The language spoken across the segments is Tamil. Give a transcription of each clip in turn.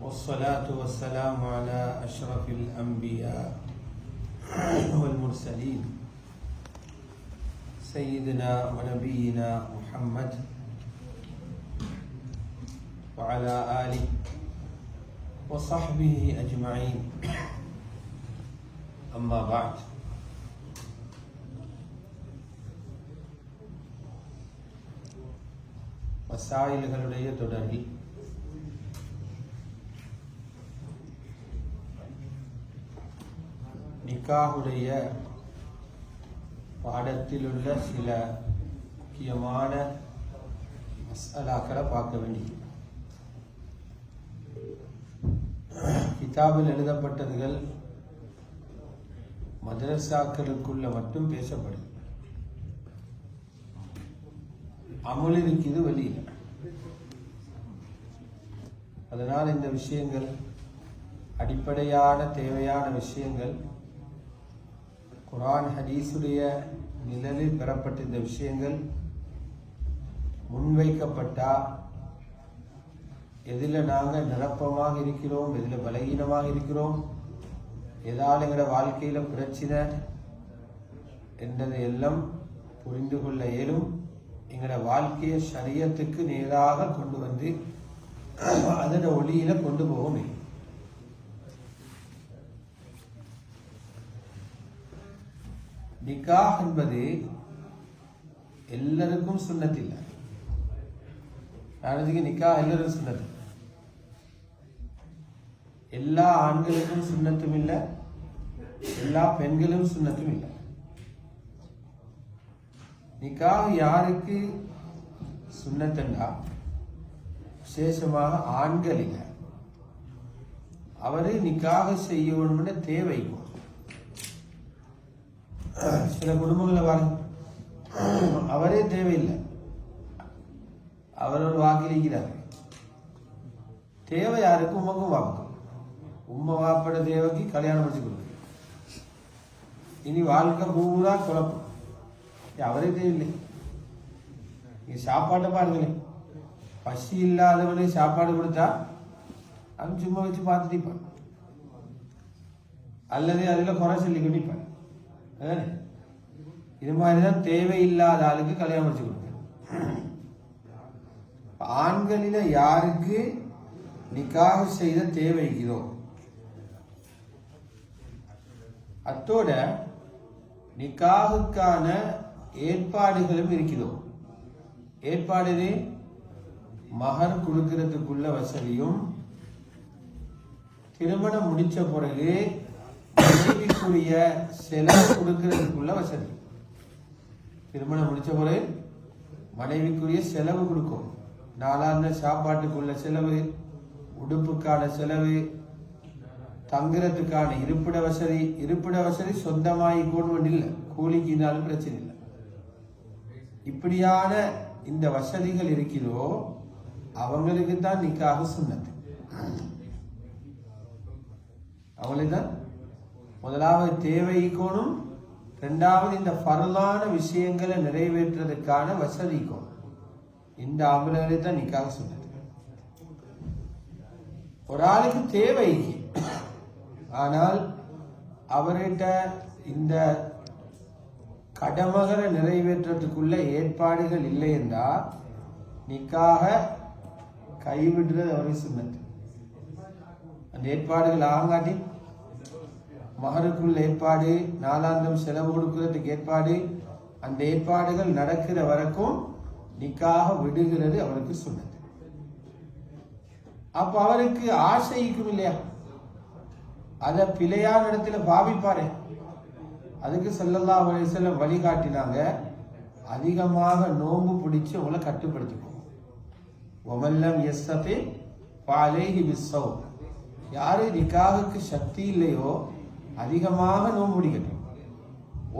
والصلاة والسلام على أشرف الأنبياء والمرسلين سيدنا ونبينا محمد وعلى آله وصحبه أجمعين أما بعد மசாயில்களுடைய தொடரில் நிக்காகுடைய பாடத்தில் உள்ள சில முக்கியமான மசாலாக்களை பார்க்க வேண்டியது. கிதாபில் எழுதப்பட்டதுகள் மதரசாக்களுக்குள்ள மட்டும் பேசப்படும். அமல் இருக்குது வெளியில். அதனால் இந்த விஷயங்கள் அடிப்படையான தேவையான விஷயங்கள் குரான் ஹதீஸுடைய நிழலில் பெறப்பட்ட இந்த விஷயங்கள் முன்வைக்கப்பட்டா எதில் நாங்கள் நிரப்பமாக இருக்கிறோம் எதில் பலகீனமாக இருக்கிறோம் எதால் எங்களோட வாழ்க்கையில் பிரச்சனை என்றதை எல்லாம் புரிந்து கொள்ள இயலும். எங்களோட வாழ்க்கையை சரியத்துக்கு நேராக கொண்டு வந்து அதோட ஒளியில் கொண்டு போகும் நிக்கா என்பது எல்லாருக்கும் சுண்ணத்தில்லை நாளைக்கு நிக்கா எல்லாரும் சுண்ணத்து எல்லா ஆண்களுக்கும் சுண்ணத்தும் இல்லை. எல்லா பெண்களும் சுண்ணத்தும் இல்லை. நிக்கா யாருக்கு சுண்ணத்துண்டா விசேஷமாக ஆண்கள் இல்லை. அவரு நிக்காக செய்யணும்னு தேவை சில குடும்பங்களில் பாருங்க அவரே தேவையில்லை. அவர் ஒரு வாக்களிக்கிறார். தேவை யாருக்கு? உமக்கும் வாக்கு உம்மை வாப்பட தேவைக்கு கல்யாணம் வச்சு கொடுக்கு இனி வாழ்க்கை பூரா குழப்பம். அவரே தேவையில்லை. நீ சாப்பாட்டை பாருங்களேன் பசி இல்லாதவனே சாப்பாடு கொடுத்தா அவன் சும்மா வச்சு பார்த்துட்டு அல்லது அதில் குறை சொல்லி கண்டிப்பான் இது மாதிரி தான் தேவையில்லாத ஆளுக்கு கல்யாணம் வச்சு கொடுப்பேன் ஆண்களில் யாருக்கு நிக்காக செய்த தேவைக்குதோ அத்தோட நிக்காகுக்கான ஏற்பாடுகளும் இருக்குதோ? ஏற்பாடு மகர் கொடுக்கறதுக்குள்ள வசதியும் திருமணம் முடிச்ச பிறகு மனைவிக்குரிய செலவு கொடுக்கறதுக்குள்ள வசதி. திருமணம் முடிச்ச பிறகு மனைவிக்குரிய செலவு கொடுக்கும். நாளாந்த சாப்பாட்டுக்குள்ள செலவு உடுப்புக்கான செலவு தங்குறதுக்கான இருப்பிட வசதி இருப்பிட வசதி சொந்தமாகி கொண்டு இல்லை கூலிக்குனாலும் பிரச்சனை இல்லை. இப்படியான இந்த வசதிகள் இருக்கிறோ அவங்களுக்கு தான் நிக்காக சொன்னது அவங்களுக்கு தான் முதலாவது தேவைக்கோணும் ரெண்டாவது இந்த பரலான விஷயங்களை நிறைவேற்றுறதுக்கான வசதிக்கும் இந்த ஆம்பளை தான் நிக்காக சொன்னது ஒரு ஆளுக்கு தேவை. ஆனால் அவர்கிட்ட இந்த கடமகளை நிறைவேற்றத்துக்குள்ள ஏற்பாடுகள் இல்லை என்றால் நிக்காக கைவிடுறது அவரை சொன்னது அந்த ஏற்பாடுகள் ஆங்காட்டி மகருக்குள் ஏற்பாடு நாலாந்தம் செலவு கொடுக்கறதுக்கு ஏற்பாடு அந்த ஏற்பாடுகள் நடக்கிற வரைக்கும் நிக்காக விடுகிறது அவருக்கு சொன்னது அப்ப அவருக்கு ஆசைக்கும் இல்லையா? அத பிழையான இடத்துல பாவிப்பாரு. அதுக்கு செல்லல்லா செல்ல வழிகாட்டினாங்க அதிகமாக நோம்பு பிடிச்சு உங்களை கட்டுப்படுத்திக்கோ ஒமல்லம் எஸ்ஸபே பாலேஹி விஸ்ஸவ் யாரு நிக்காவுக்கு சக்தி இல்லையோ அதிகமாக நோன்பு பிடிக்கணும்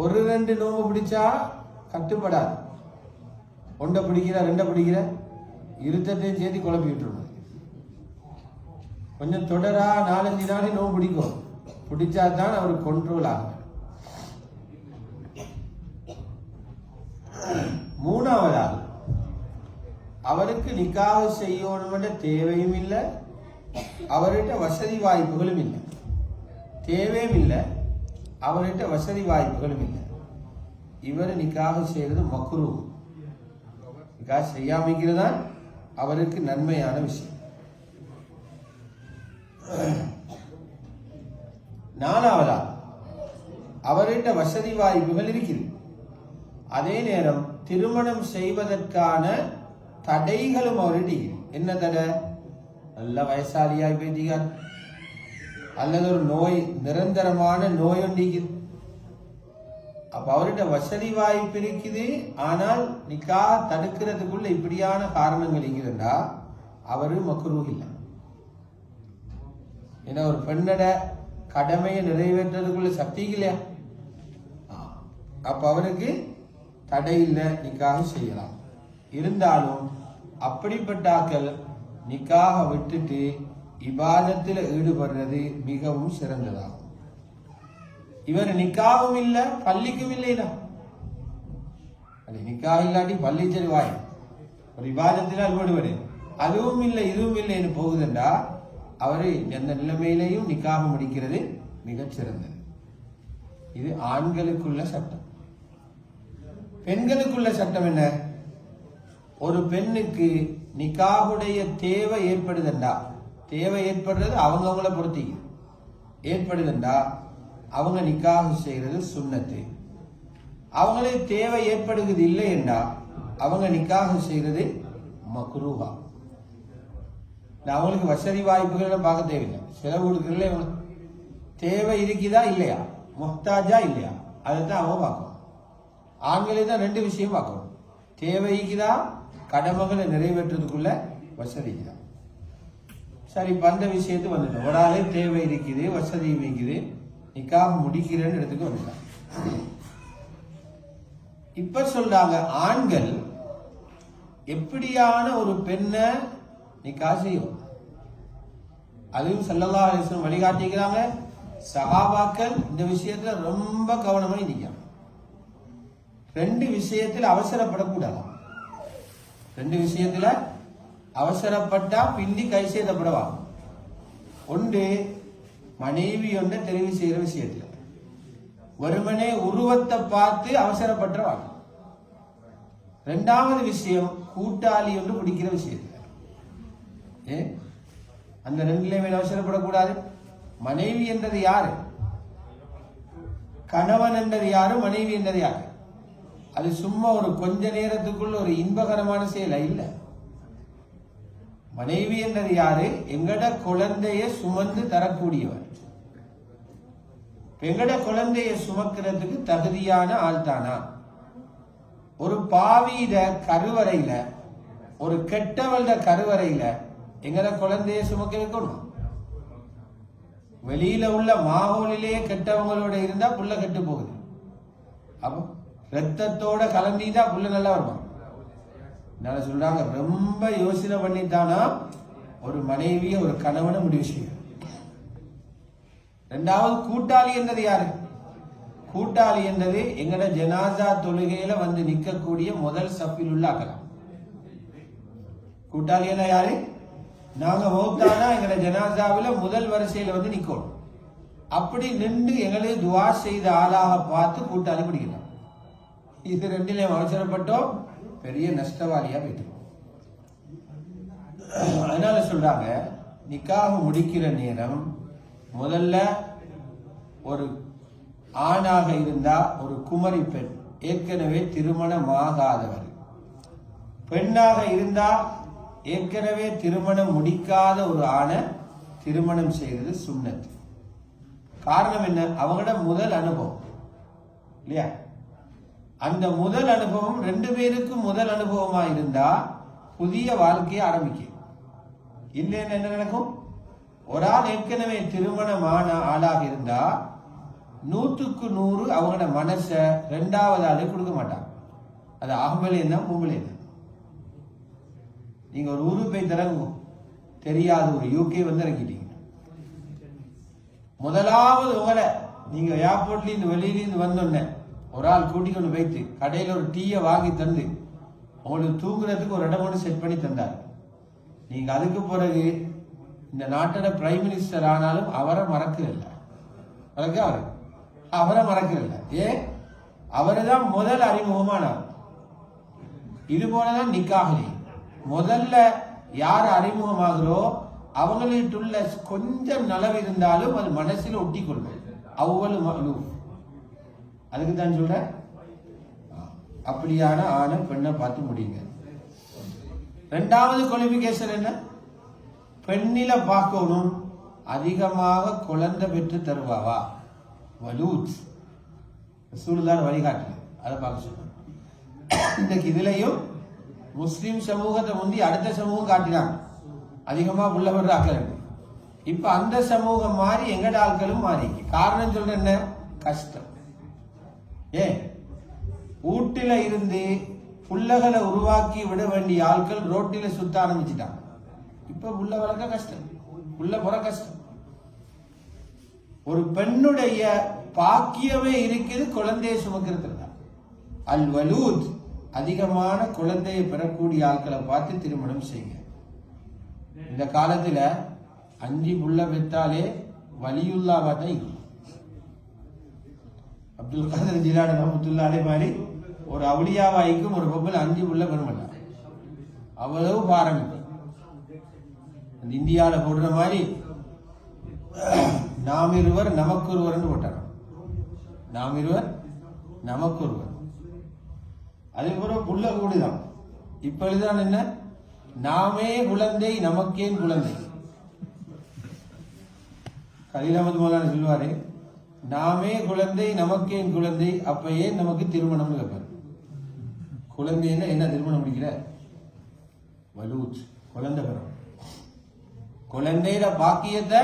ஒரு ரெண்டு நோன்பு பிடிச்சா கட்டுப்படாது. ஒன்றை பிடிக்கிற ரெண்டை பிடிக்கிற இருத்தத்தையும் சேர்த்து குழப்பி விட்டுருணும். கொஞ்சம் தொடரா நாலஞ்சு நாளே நோன்பு பிடிக்கும். பிடிச்சா தான் அவர் கண்ட்ரோல் ஆகும். மூணாவதாக அவருக்கு நிக்காக செய்யணும்ன்ற தேவையும் இல்லை. அவர்கிட்ட வசதி வாய்ப்புகளும் இல்லை. தேவையும் இல்லை அவர்கிட்ட வசதி வாய்ப்புகளும் இல்லை இவர் நிக்காக செய்கிறது மக்ரூ. நிக்காக செய்யாமிக்கிறது? தான் அவருக்கு நன்மையான விஷயம். நாலாவதா? அவர்கிட்ட வசதி வாய்ப்புகள் இருக்குது. அதே நேரம் திருமணம் செய்வதற்கான தடைகளும் அவர்கிட்ட என்ன தடை? நல்ல வயசாலியாய் போயிட்டீங்க. அல்லது ஒரு நோய் நிரந்தரமான நோய் ஒன்றிக்குது அப்ப அவர்கிட்ட வசதி வாய்ப்பு இருக்குது. ஆனால் நிக்கா தடுக்கிறதுக்குள்ள இப்படியான காரணங்கள் இருக்குதுண்டா? அவரு மக்குரு இல்லை. ஏன்னா ஒரு பெண்ணட கடமையை நிறைவேற்றுறதுக்குள்ள சக்தி இல்லையா? அப்ப அவருக்கு தடை இல்லை நிக்காக செய்யலாம். இருந்தாலும் அப்படிப்பட்டாக்கள் நிக்காக விட்டுட்டு இபாதத்தில் ஈடுபடுறது மிகவும் சிறந்ததாகும். இவர் நிக்காவும் இல்லை பள்ளிக்கும் இல்லைடா அது நிக்கா இல்லாட்டி பள்ளி செல்வாய். வாய் ஒரு விவாதத்தில் ஈடுபடு. அதுவும் இல்லை இதுவும் இல்லைன்னு போகுதுண்டா அவரு எந்த நிலைமையிலையும் நிக்காக முடிக்கிறது மிகச்சிறந்தது இது ஆண்களுக்குள்ள சட்டம். பெண்களுக்குள்ள சட்டம் என்ன? ஒரு பெண்ணுக்கு நிக்காவுடைய தேவை ஏற்படுதுண்டா? தேவை ஏற்படுறது அவங்கவுங்கள பொறுத்தி. ஏற்படுதுண்டா? அவங்க நிக்காக செய்கிறது சுண்ணத்து. அவங்களுக்கு தேவை ஏற்படுகிறது இல்லை என்றா அவங்க நிக்காக செய்கிறது மக்ரூஹா. நான் அவங்களுக்கு வசதி வாய்ப்புகள் பார்க்க தேவையில்லை. செலவு கொடுக்கறதுல தேவை இருக்குதா இல்லையா? முஹ்தாஜா இல்லையா? அதை தான் அவங்க பார்க்கணும். ஆண்களே தான் ரெண்டு விஷயம் பார்க்கணும். தேவைக்குதா கடமைகளை நிறைவேற்றுறதுக்குள்ள வசதி இருக்குதா? சரி இப்போ அந்த விஷயத்துக்கு வந்துட்டோம். ஒரு ஆளே தேவை இருக்குது வசதி இருக்குது நிக்காக முடிக்கிறேன்னு இடத்துக்கு வந்துட்டான். இப்ப சொல்றாங்க ஆண்கள் எப்படியான ஒரு பெண்ணை நிக்கா செய்யும்? அதுவும் சல்லல்லா அலிஸ்லம் வழிகாட்டிக்கிறாங்க. சகாபாக்கள் இந்த விஷயத்துல ரொம்ப கவனமாக நிற்கும் ரெண்டு விஷயத்தில் அவசரப்படக்கூடாது. ரெண்டு விஷயத்துல அவசரப்பட்டா பிந்தி கை செய்தப்படவா ஒன்று மனைவி ஒன்றை தெரிவு செய்கிற விஷயத்தில். ஒருவனே உருவத்தை பார்த்து அவசரப்பட்டவா ரெண்டாவது விஷயம் கூட்டாளி ஒன்று பிடிக்கிற விஷயத்தில். ஏ? அந்த ரெண்டுலையுமே அவசரப்படக்கூடாது. மனைவி என்றது யாரு? கணவன் என்றது யாரு? மனைவி என்றது யாரு? அது சும்மா ஒரு கொஞ்ச நேரத்துக்குள்ள ஒரு இன்பகரமான செயலா இல்லை? மனைவி என்றது யாரு? எங்கட குழந்தைய சுமந்து தரக்கூடியவர். எங்கட குழந்தைய சுமக்கிறதுக்கு தகுதியான ஆள் தானா ஒரு பாவியிட கருவறையில ஒரு கெட்டவள கருவறையில எங்கட குழந்தைய சுமக்க வைக்கணும்? வெளியில உள்ள மாகோலிலேயே கெட்டவங்களோட இருந்தா புள்ள கெட்டு போகுது. அப்போ ரத்தத்தோட கலந்திதான் புள்ள நல்லா வருமா? என்ன சொல்றாங்க ரொம்ப யோசனை பண்ணிட்டானா ஒரு மனைவிய ஒரு கணவனை முடிவு செய்யும் ரெண்டாவது கூட்டாளி என்றது யாரு? கூட்டாளி என்றது எங்கட ஜனாசா தொழுகையில வந்து நிக்கக்கூடிய முதல் சப்பில் உள்ள அகலாம். கூட்டாளி என்ன யாரு? நாங்க மௌத்தானா? எங்கட ஜனாசாவில முதல் வரிசையில வந்து நிக்கணும். அப்படி நின்று எங்களை துவா செய்த ஆளாக பார்த்து கூட்டாளி பிடிக்கலாம் இது ரெண்டிலையும் அவசரப்பட்டோம் பெரிய நஷ்டவாளியா போயிட்டு அதனால சொல்றாங்க நிக்காக முடிக்கிற நேரம் முதல்ல ஒரு ஆணாக இருந்தா ஒரு குமரி பெண் ஏற்கனவே திருமணமாகாதவர். பெண்ணாக இருந்தா ஏற்கனவே திருமணம் முடிக்காத ஒரு ஆணை திருமணம் செய்யறது சுண்ணத்து. காரணம் என்ன? அவங்களோட முதல் அனுபவம். இல்லையா? அந்த முதல் அனுபவம் ரெண்டு பேருக்கும் முதல் அனுபவமா இருந்தா புதிய வாழ்க்கையை ஆரம்பிக்கும். இல்லைன்னு என்ன நடக்கும்? ஒரு ஆள் ஏற்கனவே திருமணமான ஆளாக இருந்தா நூற்றுக்கு நூறு அவங்களோட மனசை ரெண்டாவது ஆளு கொடுக்க மாட்டாங்க அது ஆம்பளை என்ன பொம்பளை நீங்க ஒரு ஊருக்கு போய் திறங்கும் தெரியாத ஒரு யூகே வந்து இறங்கிட்டீங்க முதலாவது உங்களை நீங்க ஏர்போர்ட்ல இருந்து வெளியில இருந்து ஒரு ஆள் கூட்டிக்கொண்டு வைத்து கடையில் ஒரு டீயை வாங்கி தந்து உங்களுக்கு தூங்குறதுக்கு ஒரு இடம் ஒன்று செட் பண்ணி தந்தார். நீங்கள் அதுக்கு பிறகு இந்த நாட்டோட பிரைம் மினிஸ்டர் ஆனாலும் அவரை மறக்கல மறக்க அவர். அவரை மறக்கல ஏன்? அவரை தான் முதல் அறிமுகமானார். இது போலதான் நிக்காகலி முதல்ல யார் அறிமுகமாகிறோ அவங்களிட்டுள்ள கொஞ்சம் நலவு இருந்தாலும் அது மனசில் ஒட்டி கொள்வது அவ்வளவு மகளும் அதுக்கு தான் சொல்கிறேன் அப்படியான ஆணை பெண்ணை பார்த்து முடியுங்க. ரெண்டாவது குவாலிபிகேஷன் என்ன? பெண்ணில பார்க்கணும். அதிகமாக குழந்தை பெற்று தருவாவா? வலூத். சூழ்நிலை வழிகாட்டு அதை பார்க்க சொல்றேன். இன்றைக்கு இதுலையும் முஸ்லீம் சமூகத்தை முந்தி அடுத்த சமூகம் காட்டினாங்க. அதிகமா உள்ள வர்ற ஆட்கள் இப்ப அந்த சமூகம் மாறி எங்கட ஆட்களும் மாறி. காரணம் சொல்ற என்ன? கஷ்டம். ஏன் வீட்டில இருந்து புள்ளகளை உருவாக்கி விட வேண்டிய ஆட்கள் ரோட்டில சுத்த ஆரம்பிச்சிட்டாங்க. இப்ப புள்ள வளர்க்க கஷ்டம். புள்ள போற கஷ்டம். ஒரு பெண்ணுடைய பாக்கியமே இருக்குது குழந்தையை சுமக்கிறது தான் அல் வலூத் அதிகமான குழந்தையை பெறக்கூடிய ஆட்களை பார்த்து திருமணம் செய்யுங்க. இந்த காலத்துல அஞ்சு புள்ள பெற்றாலே வலியுல்லாவா தான் இருக்கும் அப்துல் காதர் ரஹமத்துல்லா அதே மாதிரி ஒரு அவுளியாவாய்க்கும் ஒரு பொம்பளை அஞ்சு உள்ள பெருமல்ல அவ்வளவு பாரம் இந்தியாவில் போடுற மாதிரி நாம் இருவர் நமக்கொருவர்னு போட்டார் நாம் இருவர் நமக்கொருவர் அதே போல புள்ள கூடிதான். இப்பொழுதுதான் என்ன? நாமே குழந்தை நமக்கேன் குழந்தை. கலீல் அஹமது மௌலான சொல்வாரு நாமே குழந்தை நமக்கேன் குழந்தை அப்ப ஏன் நமக்கு திருமணம் கேட்பார் குழந்தைன்னா என்ன திருமணம் முடிக்கிற? வலூத் குழந்தை பெறும் குழந்தையில பாக்கியத்தை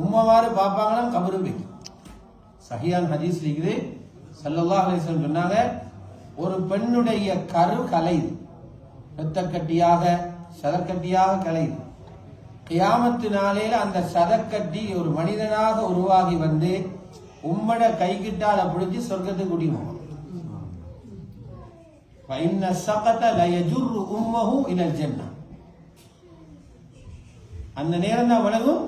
உம்மவாறு பார்ப்பாங்களாம் கபரு வைக்கும். சஹியான் ஹதீஸ் இருக்குது. சல்லல்லாஹு அலிஸ்லம் சொன்னாங்க ஒரு பெண்ணுடைய கரு கலையுது ரத்தக்கட்டியாக சதக்கட்டியாக கலையுது கியாமத்து நாளையில அந்த சதக்கட்டி ஒரு மனிதனாக உருவாகி வந்து உம்மட கைகிட்டால பிடிச்சி சொர்க்கத்துக்கு கூட்டிட்டு போவோம் அந்த நேரம் தான் விலகும்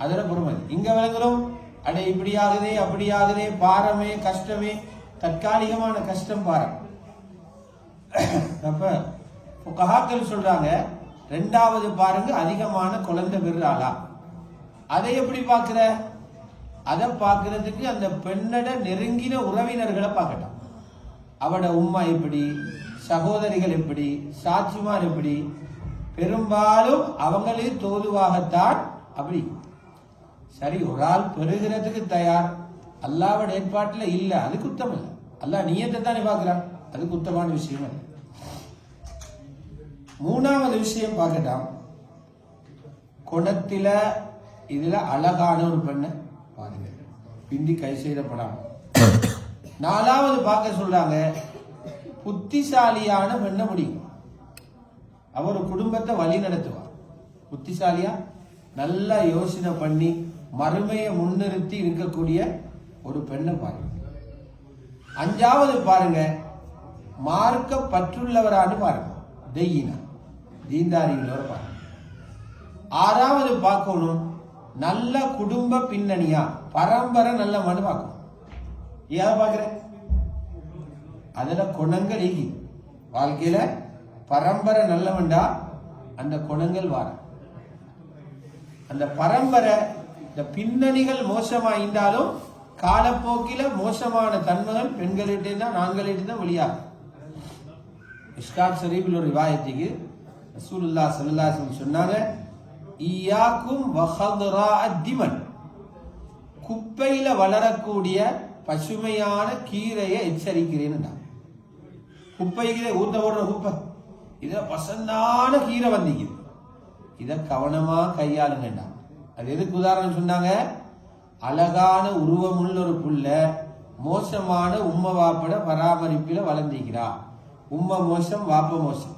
அதோட பொறுமதி இங்க விளங்குறோம் அட இப்படி ஆகுதே அப்படி ஆகுதே பாரமே கஷ்டமே தற்காலிகமான கஷ்டம் பாரம் அப்ப கஹாக்கள் சொல்றாங்க ரெண்டாவது பாருங்க அதிகமான குழந்தை பெறாளா அதை எப்படி பார்க்கிற? அதை பார்க்கறதுக்கு அந்த பெண்ணோட நெருங்கின உறவினர்களை பார்க்கட்டும். அவட உம்மா எப்படி? சகோதரிகள் எப்படி? சாட்சிமார் எப்படி? பெரும்பாலும் அவங்களே தோதுவாகத்தான் அப்படி. சரி ஒரு ஆள் பெறுகிறதுக்கு தயார். அல்லாவோட ஏற்பாட்டில் இல்லை அது குத்தம் இல்லை அல்லாஹ் நீயத்தை தானே பார்க்குறான். அது குத்தமான விஷயம் இல்லை மூணாவது விஷயம் பார்க்கட்டா குணத்தில இதில் அழகான ஒரு பெண்ணை பாருங்க. பிந்தி கை செய்யப்படாம நாலாவது பார்க்க சொல்றாங்க புத்திசாலியான பெண்ணை முடியும் அவர் குடும்பத்தை வழி நடத்துவார். புத்திசாலியா? நல்லா யோசனை பண்ணி மறுமையை முன்னிறுத்தி இருக்கக்கூடிய ஒரு பெண்ணை பாருங்க. அஞ்சாவது பாருங்க மார்க்க பற்றுள்ளவரான்னு பாருங்க. தெய்யினா தீந்தாரிகளோட பார்க்கணும் ஆறாவது பார்க்கணும். நல்ல குடும்ப பின்னணியா? பரம்பரை நல்ல மனு பார்க்கணும். ஏன் பார்க்குற அதில் குணங்கள் ஈகி வாழ்க்கையில் பரம்பரை நல்லவண்டா அந்த குணங்கள் வார. அந்த பரம்பரை இந்த பின்னணிகள் மோசமாயிருந்தாலும் காலப்போக்கில் மோசமான தன்மைகள் பெண்களிட்டே தான் நாங்களிட்டே தான் வெளியாகும். இஸ்காப் சரீபில் ஒரு ரிவாயத்துக்கு ரசூலுல்லா ஸல்லல்லாஹு சொன்னாங்க ஈயாக்கும் வஹதுரா திமன். குப்பையில வளரக்கூடிய பசுமையான கீரையை எச்சரிக்கிறேன்னு கீரை ஊத்த போடுற குப்பை இத வசந்தான கீரை வந்தீங்க இத கவனமா கையாளுங்கண்டா அது எதுக்கு உதாரணம் சொன்னாங்க? அழகான உருவமுள்ள ஒரு புள்ள மோசமான உம்மை வாப்பட பராமரிப்பில வளர்ந்திக்கிறா உம்ம மோசம் வாப்ப மோசம்.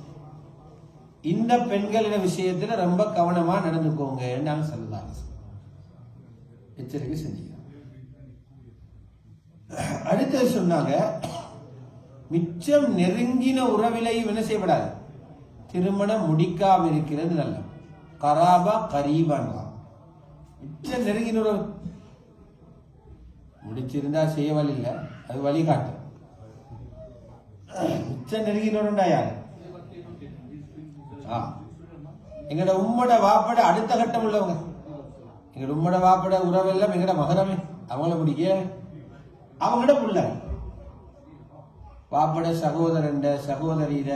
இந்த பெண்களின் விஷயத்துல ரொம்ப கவனமா நடந்துக்கோங்க நாங்க சொல்லலாம் எச்சரிக்கை செஞ்சுக்கிறோம் அடுத்தது சொன்னாங்க மிச்சம் நெருங்கின உறவிலையும் என்ன செய்யப்படாது? திருமணம் முடிக்காம இருக்கிறது நல்லது. கராபா கரீபான் மிச்சம் நெருங்கின உறவு முடிச்சிருந்தா செய்ய வழி இல்லை அது வழிகாட்டு. மிச்சம் நெருங்கினோருண்டா யாரு? எங்கட உம்மட வாப்பட அடுத்த கட்டம் உள்ளவங்க. எங்கட உம்மட வாப்பட உறவெல்லாம் எங்கட மகரமே அவங்கள பிடிக்க? அவங்களோட புள்ள. வாப்பட சகோதரண்ட சகோதரியிட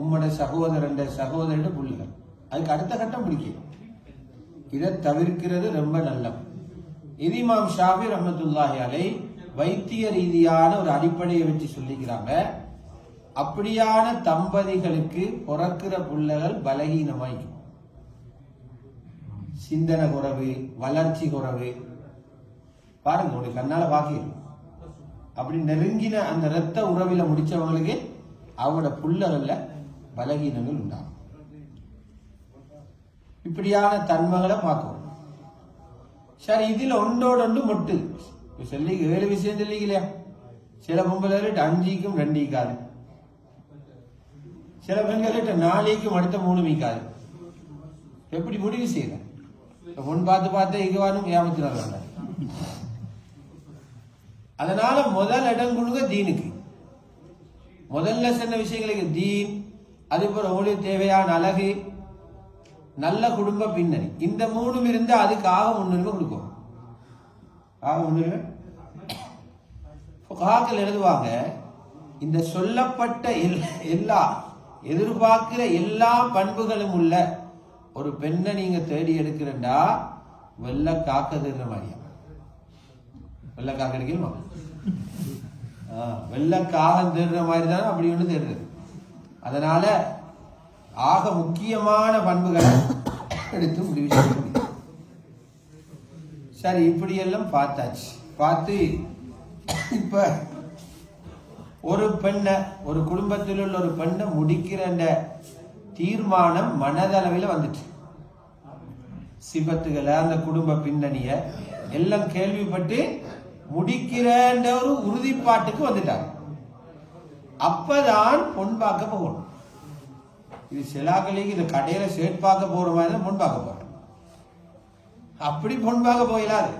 உம்மட சகோதரண்ட சகோதரிட புள்ளிகள். அதுக்கு அடுத்த கட்டம் பிடிக்கும் இதை தவிர்க்கிறது ரொம்ப நல்லது. இது ஷாபி ரஹமத்துல்லாஹி அலை வைத்திய ரீதியான ஒரு அடிப்படையை வச்சு சொல்லிக்கிறாங்க. அப்படியான தம்பதிகளுக்கு பிறக்கிற புள்ளைகள் பலகீனமாய். சிந்தனை குறைவு வளர்ச்சி குறைவு. பாருங்க உனக்கு கண்ணால பாக்கிறோம் அப்படி நெருங்கின அந்த இரத்த உறவில முடிச்சவங்களுக்கு அவங்களோட புள்ளகள்ல பலகீனங்கள் உண்டாகும். இப்படியான தன்மைகளை பார்க்கணும். சரி இதுல ஒன்றோட ஒன்று மொட்டு. சொல்லி ஏழு விஷயம் சொல்லிக்கலையா? சில பொம்பளை அஞ்சிக்கும் ரெண்டிக்காது. சில பெண்கள்கிட்ட நாளைக்கும் அடுத்த மூணு மீக்காது. எப்படி முடிவு செய்யற? முன் பார்த்து பார்த்து இங்கவானும் ஏமாத்தினாங்க அதனால முதல் இடம் கொடுங்க தீனுக்கு. முதல்ல சொன்ன விஷயங்களுக்கு தீன் அது போல உங்களுக்கு தேவையான அழகு நல்ல குடும்ப பின்னணி. இந்த மூணும் இருந்தால் அதுக்கு முன்னுரிமை கொடுக்கும். ஆக முன்னுரிமை? காக்கள் எழுதுவாங்க இந்த சொல்லப்பட்ட எல்லா எதிர்பார்க்கிற எல்லா பண்புகளும் உள்ள ஒரு பெண்ணை நீங்க தேடி எடுக்கிறண்டா வெள்ள காக்க மாதிரியா? வெள்ள காக்க எடுக்கணுமா? வெள்ள காகம் தேடுற மாதிரி தானே அப்படி ஒன்று தேடுறது. அதனால ஆக முக்கியமான பண்புகளை எடுத்து முடிவு செய்ய முடியும். சரி இப்படியெல்லாம் பார்த்தாச்சு. பார்த்து இப்போ ஒரு பெண்ணை ஒரு குடும்பத்தில் உள்ள ஒரு பெண்ணை முடிக்கிற அந்த தீர்மானம் மனதளவில் வந்துட்டு சிபத்துகளை அந்த குடும்ப பின்னணிய எல்லாம் கேள்விப்பட்டு முடிக்கிறன்ற ஒரு உறுதிப்பாட்டுக்கு வந்துட்டாங்க. அப்பதான் பொன் பார்க்க போகணும். இது சிலாக்களுக்கு இந்த கடையில ஷர்ட் போகிற போற மாதிரி தான் பொன் போறோம். அப்படி பொன் பார்க்க போயிடாது.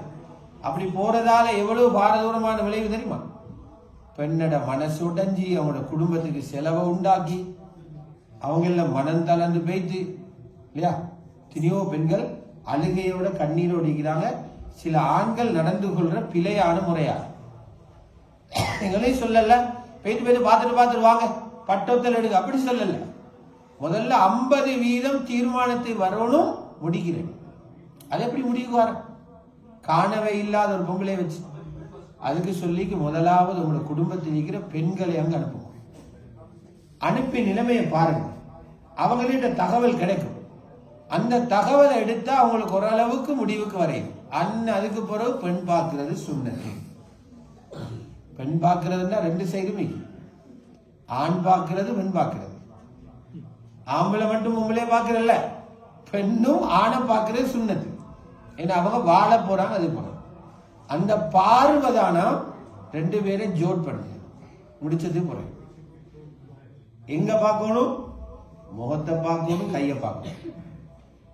அப்படி போறதால எவ்வளவு பாரதூரமான விளைவு தெரியுமா? பெண்ணோட மனசு உடைஞ்சி அவங்களோட குடும்பத்துக்கு செலவை உண்டாக்கி அவங்கள மனம் தளர்ந்து போயிட்டு இல்லையா? தினியோ பெண்கள் அழுகையோட கண்ணீர் ஒடிக்கிறாங்க சில ஆண்கள் நடந்து கொள்ற பிழையான முறையா எங்களையும் சொல்லல. போயிட்டு போயிட்டு பார்த்துட்டு பார்த்துட்டு வாங்க. பட்டத்தில் எடுக்க அப்படி சொல்லல. முதல்ல ஐம்பது வீதம் தீர்மானத்தை வரணும் முடிக்கிறேன். அது எப்படி முடிவுக்கு வர காணவே இல்லாத ஒரு பொங்கலை வச்சு. அதுக்கு சொல்லிக்கு முதலாவது உங்களோட குடும்பத்தில் இருக்கிற பெண்களை அங்கே அனுப்புவோம் அனுப்பி நிலைமையை பாருங்க. அவங்கள்ட்ட தகவல் கிடைக்கும். அந்த தகவலை எடுத்தா அவங்களுக்கு ஓரளவுக்கு முடிவுக்கு வரையும். அண்ணன் அதுக்கு பிறகு பெண் பார்க்கறது சுண்ணத்து. பெண் பார்க்கறதுன்னா ரெண்டு சைடுமே ஆண் பார்க்கறது பெண் பார்க்கறது. ஆம்பளை மட்டும் பொம்பளை பார்க்கறல்ல. பெண்ணும் ஆணை பார்க்கறது சுண்ணத்து. ஏன்னா அவங்க வாழ போறாங்க அது போறாங்க. அந்த பார்வைதானா ரெண்டு பேரையும் ஜோட் பண்ணுது முடிச்சது குறை எங்க பார்க்கணும்? முகத்தை பார்க்கணும் கையை பார்க்கணும்.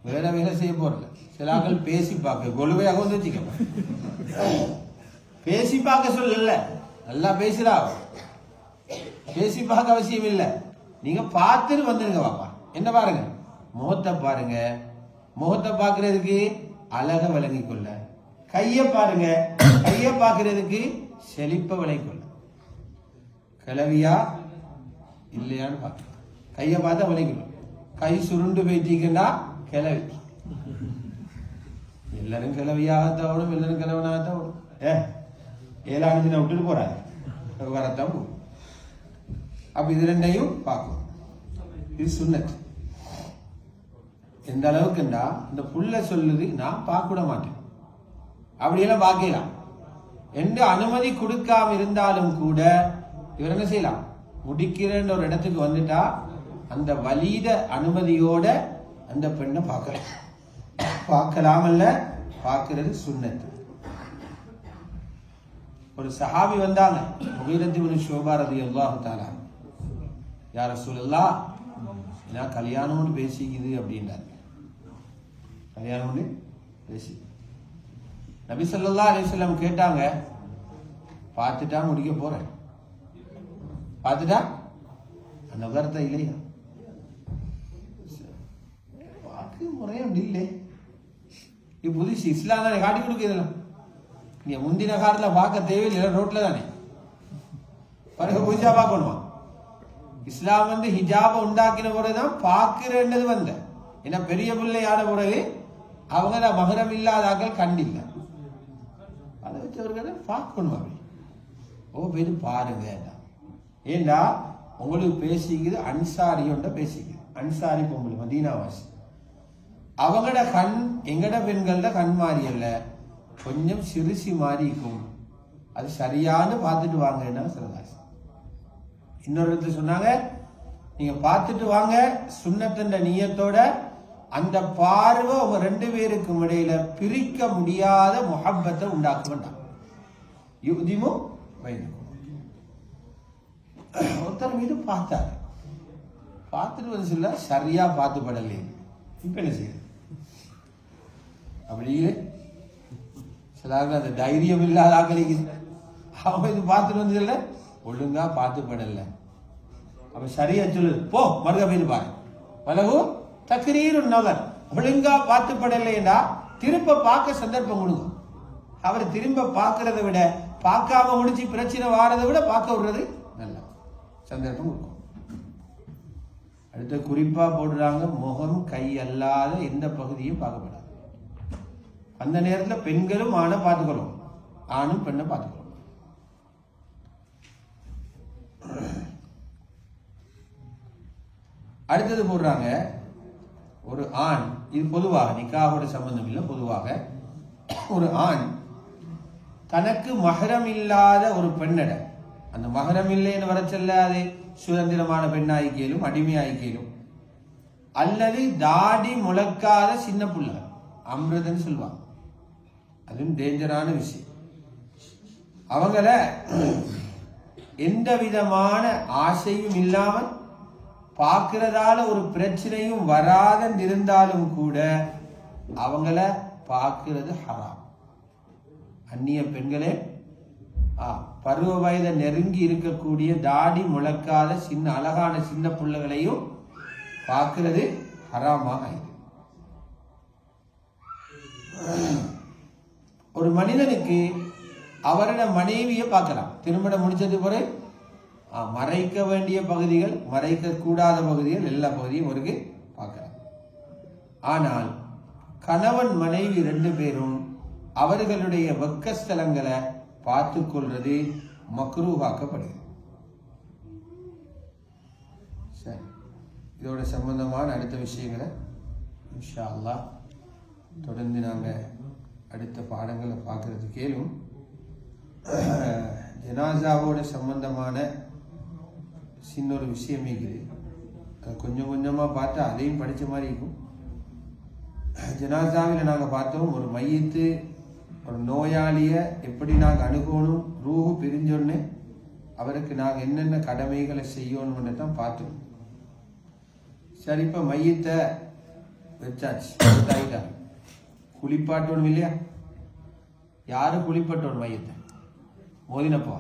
வேற வேலை செய்ய போறல சில ஆட்கள் பேசி பார்க்க கொலுவையாக வந்து வச்சுக்க பேசி பார்க்க சொல்லல. நல்லா பேசுறா பேசி பார்க்க அவசியம் இல்லை. நீங்க பார்த்துட்டு வந்துருங்க பாப்பா என்ன பாருங்க? முகத்தை பாருங்க. முகத்தை பார்க்கறதுக்கு அழக விளங்கி கொள்ள கைய பாருங்க. கைய பார்க்கறதுக்கு செழிப்ப விளங்கி கொள்ள கிளவியா இல்லையான்னு பார்க்க கைய பார்த்தா விளைக்கணும் கை சுருண்டு போயிட்டீங்கன்னா கிளவி. எல்லாரும் கிளவியாகத்தான் ஓடும் எல்லாரும் கிளவனாகத்தான் ஓடும் ஏ ஏழாண்டு நான் விட்டுட்டு போறாரு வரத்தான் போகும். அப்ப இது ரெண்டையும் பார்க்கும் இது சுண்ணத் எந்த அளவுக்குண்டா? இந்த புள்ள சொல்லுது நான் பார்க்க விட மாட்டேன். அப்படியெல்லாம் பார்க்கலாம் என்று அனுமதி கொடுக்காம இருந்தாலும் கூட இவர் என்ன செய்யலாம்? முடிக்கிறேன்னு ஒரு இடத்துக்கு வந்துட்டா அந்த வலித அனுமதியோட அந்த பெண்ணை பார்க்கலாம். பார்க்கலாம் பார்க்கிறது சுண்ணத்து. ஒரு சஹாபி வந்தாங்க முகீரத்தின் ஷோபா ரதி அல்லாஹு தாலா யார சொல்லலா நான் கல்யாணம்னு பேசிக்குது அப்படின்றாங்க கல்யாணம் பேசி நபி ஸல்லல்லாஹு அலைஹி கேட்டாங்க பார்த்துட்டா முடிக்க போறேன். பார்த்துட்டா? அந்த கருத்தை இல்லையா? பார்க்க முறையும் இல்லை. இது புதுசு இஸ்லாம் தானே காட்டி கொடுக்குறதுலாம் நீ முந்தின காலத்தில் பார்க்க தேவையில்லை ரோட்ல தானே. பிறகு புதுசா பார்க்கணுமா? இஸ்லாம் வந்து ஹிஜாபை உண்டாக்கின பிறகுதான் பார்க்கிறேன்றது வந்த ஏன்னா பெரிய பிள்ளையான பிறகு அவங்க தான் மகரம் இல்லாதாக்கள் கண்டில்ல. அதை பார்க்கணும் அப்படி. ஓ போய் பாருங்க. ஏண்டா? உங்களுக்கு பேசிக்குது அன்சாரியோட பேசிக்குது. அன்சாரி பொம்பளை மதீனாவாசி. அவங்களோட கண் எங்கட பெண்களோட கண் மாறி அல்ல. கொஞ்சம் சிறுசி மாறி இருக்கும். அது சரியானு பார்த்துட்டு வாங்கன்னா சிறதாசி இன்னொரு இடத்துல சொன்னாங்க நீங்க பார்த்துட்டு வாங்க சுண்ணத்தின் நீயத்தோட அந்த பார்வை உங்க ரெண்டு பேருக்கும் இடையில பிரிக்க முடியாத முகப்பத்தை உண்டாக்க வேண்டாம் யுதிமு வைனுக்கும் ஒருத்தர் மீது பார்த்தாரு பார்த்துட்டு வந்து சொல்ல சரியா பார்த்து படலையே இப்ப என்ன செய்யுது அப்படியே சிலாருக்கு அந்த தைரியம் இல்லாத ஆக்களிக்கு அவன் இது பார்த்துட்டு வந்து சொல்ல ஒழுங்கா பார்த்து படல அப்ப சரியா சொல்லு போ மருக போய் பாரு பலகு தக்ரீரு நகர் ஒழுங்கா பார்த்து படலைன்னா திரும்ப பார்க்க சந்தர்ப்பம் கொடுக்கும் அவர் திரும்ப பார்க்கறத விட பார்க்காம முடிச்சு பிரச்சனை வாரதை விட பார்க்க விடுறது நல்லா சந்தர்ப்பம் இருக்கும் அடுத்து குறிப்பாக போடுறாங்க முகம் கை அல்லாத எந்த பகுதியும் பார்க்கப்படாது. அந்த நேரத்தில் பெண்களும் ஆணை பார்த்துக்கணும். ஆணும் பெண்ணை பார்த்துக்கணும். அடுத்தது போடுறாங்க ஒரு ஆண் இது பொதுவாக நிக்காவோட சம்பந்தம் இல்லை பொதுவாக ஒரு ஆண் தனக்கு மகரம் இல்லாத ஒரு பெண்ணட. அந்த மகரம் இல்லைன்னு வர செல்லாது. சுதந்திரமான பெண்ணாய்க்கேலும் அடிமையாய்க்கேலும். அல்லது தாடி முழக்காத சின்ன புள்ள. அமிர்தன்னு சொல்லுவாங்க. அதுவும் டேஞ்சரான விஷயம். அவங்கள எந்த விதமான ஆசையும் இல்லாமல் பார்க்கிறதால ஒரு பிரச்சனையும் வராத இருந்தாலும் கூட அவங்கள பார்க்கிறது ஹராம். அந்நிய பெண்களே ஆ, பருவ வயதை நெருங்கி இருக்கக்கூடிய தாடி முளைக்காத சின்ன அழகான சின்ன பிள்ளைகளையும் பார்க்கறது ஹராமாக ஆயிடுது ஒரு மனிதனுக்கு அவரோட மனைவியை பார்க்கலாம். திருமணம் முடிச்சது பிறகு ஆ, மறைக்க வேண்டிய பகுதிகள் மறைக்க கூடாத பகுதிகள் எல்லா பகுதியும் அவருக்கு பார்க்கலாம். ஆனால் கணவன் மனைவி ரெண்டு பேரும் அவர்களுடைய வெக்கஸ்தலங்களை பார்த்து கொள்வது மக்ரூவாக்கப்படுகிறது சரி இதோட சம்பந்தமான அடுத்த விஷயங்களை இன்ஷா அல்லாஹ் தொடர்ந்து நாங்கள் அடுத்த பாடங்களை பார்க்கறது கேளும். ஜனாசாவோட சம்பந்தமான சின்ன ஒரு விஷயம் இருக்குது. அது கொஞ்சம் கொஞ்சமாக பார்த்தா அதையும் படித்த மாதிரி இருக்கும். ஜனாசாவில் நாங்கள் பார்த்தோம் ஒரு மையத்து ஒரு நோயாளியை எப்படி நாங்கள் அணுகணும்? ரூஹு பிரிஞ்சோன்னு அவருக்கு நாங்கள் என்னென்ன கடமைகளை செய்யணும்னு தான் பார்த்தோம் சரி இப்போ மையத்தை வச்சாச்சு. ஆகிட்டாங்க குளிப்பாட்டணும் இல்லையா? யாரு குளிப்பட்டோம் மையத்தை? மோதினப்பா.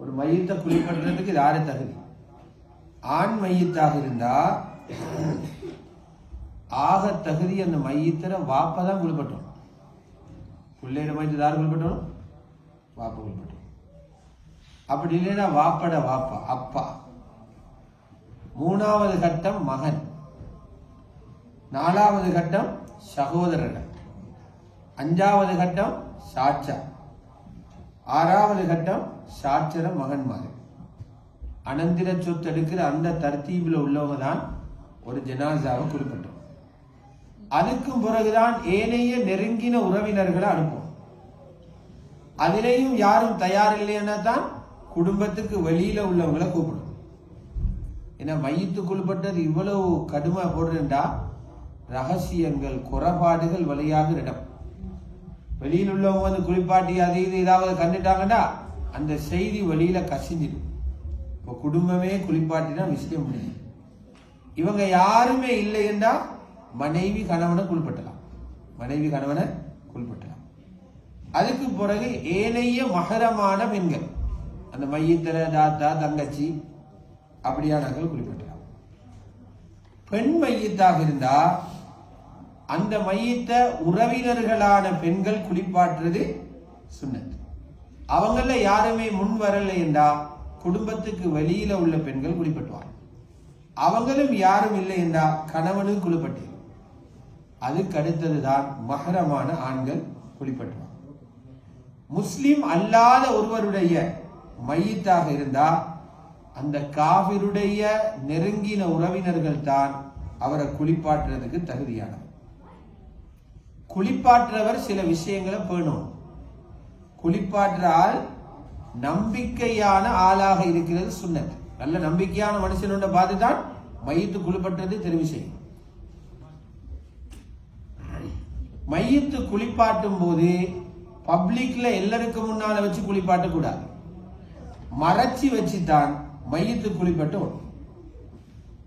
ஒரு மையத்தை குளிப்படுறதுக்கு யாரு தகுதி? ஆண் மையத்தாக இருந்தா ஆக தகுதி அந்த மையத்தில் வாப்பை தான் குளிப்பட்டோம். பிள்ளையில மையத்தை யார் குளிப்பட்டோம் வாப்புகள் குளிப்பட்டோம் அப்படி இல்லைன்னா வாப்பட வாப்பா அப்பா. மூணாவது கட்டம் மகன். நாலாவது கட்டம் சகோதரர்கள். அஞ்சாவது கட்டம் சாட்சா. ஆறாவது கட்டம் சாட்சர மகன்மார் அனந்திர சொத்து எடுக்கிற அந்த தர்த்தீபில் உள்ளவங்க தான் ஒரு ஜனாசாவை குறிப்பிட்டோம். அதுக்கும் பிறகுதான் ஏனைய நெருங்கின உறவினர்களை அனுப்பும். அதிலேயும் யாரும் தயார் இல்லைன்னா தான் குடும்பத்துக்கு வெளியில உள்ளவங்களை கூப்பிடும். ஏன்னா மையத்துக்குள்பட்டது இவ்வளவு கடுமை போடுறா ரகசியங்கள் குறைபாடுகள் வழியாக இடம் வெளியில் உள்ளவங்க வந்து குளிப்பாட்டி அது இது ஏதாவது கண்டுட்டாங்கன்னா அந்த செய்தி வெளியில கசிஞ்சிடும் இப்போ குடும்பமே குளிப்பாட்டினா விஷயம் முடியும். இவங்க யாருமே இல்லைன்னா மனைவி கணவனை குறிப்பிட்டலாம் மனைவி கணவனை குறிப்பிட்டலாம் அதுக்கு பிறகு ஏனைய மகரமான பெண்கள் அந்த மையத்தில தாத்தா தங்கச்சி அப்படியானவர்கள் குறிப்பிட்டலாம் பெண் மையத்தாக இருந்தா அந்த மையத்த உறவினர்களான பெண்கள் குளிப்பாட்டுறது சுண்ணத்து. அவங்கள யாருமே முன் வரலை என்றா குடும்பத்துக்கு வெளியில உள்ள பெண்கள் குளிப்பட்டுவாங்க அவங்களும் யாரும் இல்லை என்றா கணவனும் குளிப்பட்டு அதுக்கு அடுத்ததுதான் மகரமான ஆண்கள் குளிப்பட்டுவாங்க முஸ்லீம் அல்லாத ஒருவருடைய மையத்தாக இருந்தா அந்த காவிருடைய நெருங்கின உறவினர்கள் தான் அவரை குளிப்பாட்டுறதுக்கு தகுதியானவர். குளிப்பாற்றவர் சில விஷயங்களை பேணும். குளிப்பாற்ற ஆள் நம்பிக்கையான ஆளாக இருக்கிறது சுண்ணத் நல்ல நம்பிக்கையான மனுஷனோட பார்த்து தான் மையத்து குளிப்பட்டது தெரிவு செய்யும். மையத்து குளிப்பாட்டும் போது பப்ளிக்ல எல்லாருக்கும் முன்னால வச்சு குளிப்பாட்ட கூடாது. மறைச்சி வச்சு தான் மையத்து குளிப்பட்டு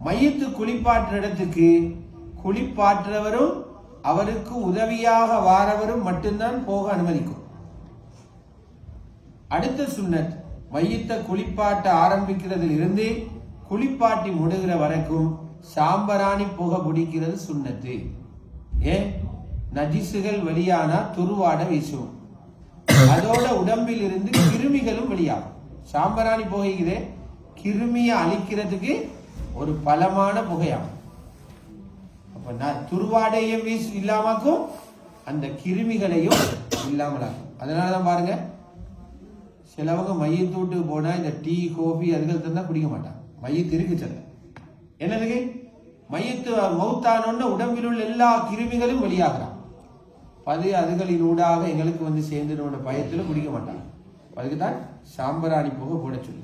மையத்து குளிப்பாட்டுற இடத்துக்கு குளிப்பாற்றுறவரும் அவருக்கு உதவியாக வாரவரும் மட்டும்தான் போக அனுமதிக்கும். அடுத்த சுண்ணத் மையத்தை குளிப்பாட்ட ஆரம்பிக்கிறதுல இருந்து குளிப்பாட்டி முடுகிற வரைக்கும் சாம்பராணி புகை பிடிக்கிறது சுண்ணத்து. ஏன்? நஜிசுகள் வெளியானா துருவாட வீசும். அதோட உடம்பில் இருந்து கிருமிகளும் வெளியாகும். சாம்பராணி புகைக்குதே கிருமியை அழிக்கிறதுக்கு ஒரு பலமான புகையாகும். அப்ப நான் துருவாடையும் வீசு இல்லாமக்கும் அந்த கிருமிகளையும் இல்லாமலாக்கும். அதனாலதான் பாருங்க சிலவங்க மையத்து வீட்டுக்கு போனா இந்த டீ கோபி அதுகள் தந்தா குடிக்க மாட்டாங்க. மையத்து இருக்கு சில. என்னதுக்கு? மையத்து மௌத்தானோன்னு உடம்பில் உள்ள எல்லா கிருமிகளும் வெளியாகிறான் அது அதுகளின் ஊடாக எங்களுக்கு வந்து சேர்ந்துனோட பயத்தில் குடிக்க மாட்டாங்க அதுக்கு தான் சாம்பராணி போக போட சொல்லி.